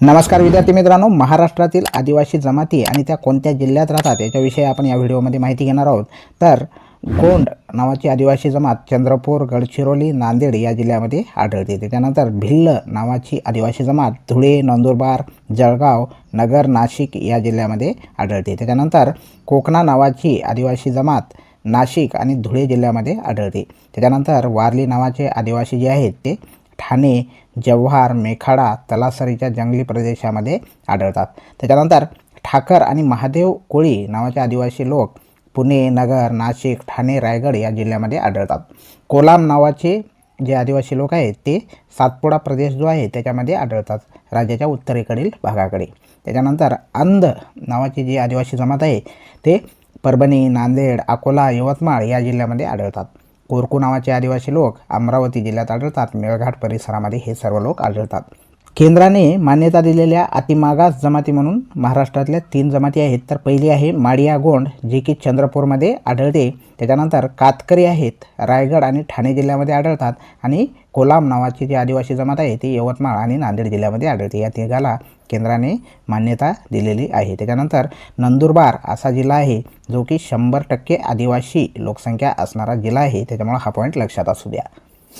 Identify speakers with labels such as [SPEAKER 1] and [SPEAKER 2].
[SPEAKER 1] नमस्कार विद्यार्थी मित्रांनो महाराष्ट्रातील आदिवासी जमाती आणि त्या कोणत्या जिल्ह्यात राहतात याच्याविषयी आपण या व्हिडिओमध्ये माहिती घेणार आहोत. तर गोंड नावाची आदिवासी जमात चंद्रपूर गडचिरोली नांदेड या जिल्ह्यामध्ये आढळते. त्याच्यानंतर भिल्ल नावाची आदिवासी जमात धुळे नंदुरबार जळगाव नगर नाशिक या जिल्ह्यामध्ये आढळते. त्याच्यानंतर कोकणा नावाची आदिवासी जमात नाशिक आणि धुळे जिल्ह्यामध्ये आढळते. त्याच्यानंतर वारली नावाचे आदिवासी जे आहेत ते ठाणे जव्हार मेखाडा तलासरीच्या जंगली प्रदेशामध्ये आढळतात. त्याच्यानंतर ठाकर आणि महादेव कोळी नावाचे आदिवासी लोक पुणे नगर नाशिक ठाणे रायगड या जिल्ह्यामध्ये आढळतात. कोलाम नावाचे जे आदिवासी लोक आहेत ते सातपुडा प्रदेश जो आहे त्याच्यामध्ये आढळतात राज्याच्या उत्तरेकडील भागाकडे. त्याच्यानंतर अंध नावाची जी आदिवासी जमात आहे ते परभणी नांदेड अकोला यवतमाळ या जिल्ह्यामध्ये आढळतात. कोरकू नावाचे आदिवासी लोक अमरावती जिल्ह्यात आढळतात. मेळघाट परिसरामध्ये हे सर्व लोक आढळतात. केंद्राने मान्यता दिलेल्या अतिमागास जमाती म्हणून महाराष्ट्रातल्या तीन जमाती आहेत. तर पहिली आहे माडिया गोंड जी की चंद्रपूरमध्ये आढळते. त्याच्यानंतर कातकरी आहेत रायगड आणि ठाणे जिल्ह्यामध्ये आढळतात आणि कोलाम नावाची जी आदिवासी जमात आहे ती यवतमाळ आणि नांदेड जिल्ह्यामध्ये आढळते. या तिघाला केंद्राने मान्यता दिलेली आहे. त्याच्यानंतर नंदुरबार असा जिल्हा आहे जो की शंभर टक्के आदिवासी लोकसंख्या असणारा जिल्हा आहे. त्याच्यामुळे हा पॉईंट लक्षात असू द्या.